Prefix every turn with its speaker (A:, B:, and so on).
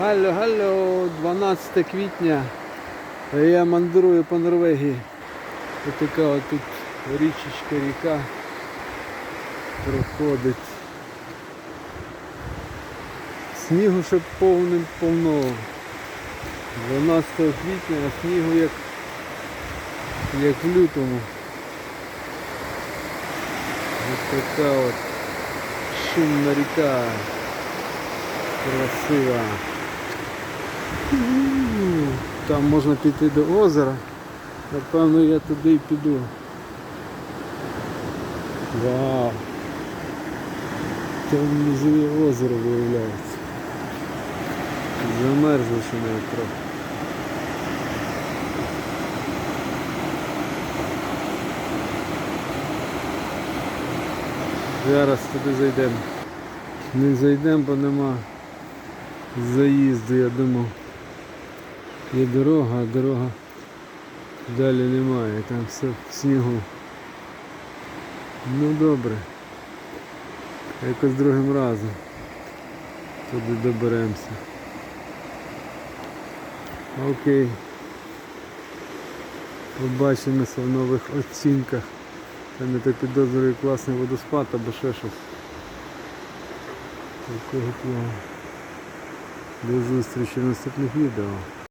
A: Галло, галло, 12 квітня. Я мандрую по Норвегії. Ось така от тут річечка, ріка проходить. Снігу ще повним повно. 12 квітня, а снігу як, як в лютому. Ось така от шумна ріка. Красива. Там можна піти до озера. Напевно я туди і піду. Вау! Там внизу озеро виявляється. Замерзло ще навіть трохи. Зараз туди зайдемо. Не зайдемо, бо нема заїзду, я думав. Є дорога, а дорога далі немає, там все в снігу. Ну добре. Якось другим разом туди доберемося. Окей. Побачимося в нових оцінках. Там я так підозрюю класний водоспад або ще щось. Такого плану. До зустрічі в наступних відео.